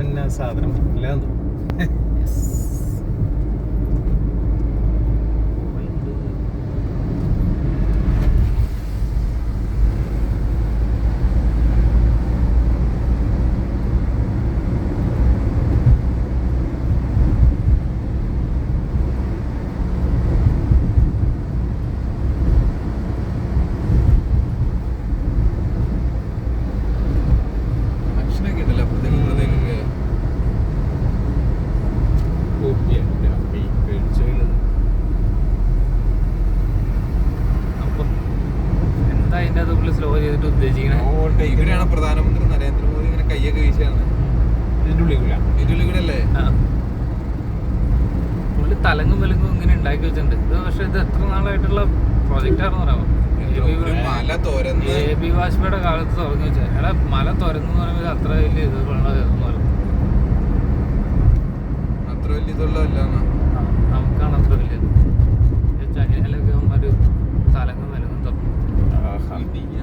പിന്നെ സാധനം. ഇല്ലാന്ന് ഭക്ഷണമൊക്കെ അതിന്റെ അതുള്ളിൽ സ്ലോ ചെയ്തിട്ട് ഉദ്ദേശിക്കണേ. ഇവരാണ് പ്രധാനമന്ത്രി നരേന്ദ്രമോദി ഇങ്ങനെ കയ്യൊക്കെ വീശാണ് ഇതിന്റെ ഉള്ളിൽ കൂടെ. ഇതിന്റെ ഉള്ളിൽ കൂടെ അല്ലേ? ആ. പുള്ളി തലങ്ങും വിലങ്ങും ഇങ്ങനെ ഉണ്ടാക്കി വെച്ചിട്ടുണ്ട്. ഇത് പക്ഷെ ഇത് എത്ര നാളായിട്ടുള്ള പ്രോജക്റ്റ് ആണെന്ന് പറയാമോ മല തുരന്ന്. എ ബി വാജ്പേയിയുടെ കാലത്ത് തുറന്നു വെച്ചാൽ മല തുരന്നു പറയുമ്പോൾ അത്ര വലിയ ഇത് ഉള്ളത് അത്ര വലിയ ഇതുള്ളതല്ല നമുക്കാണ് campi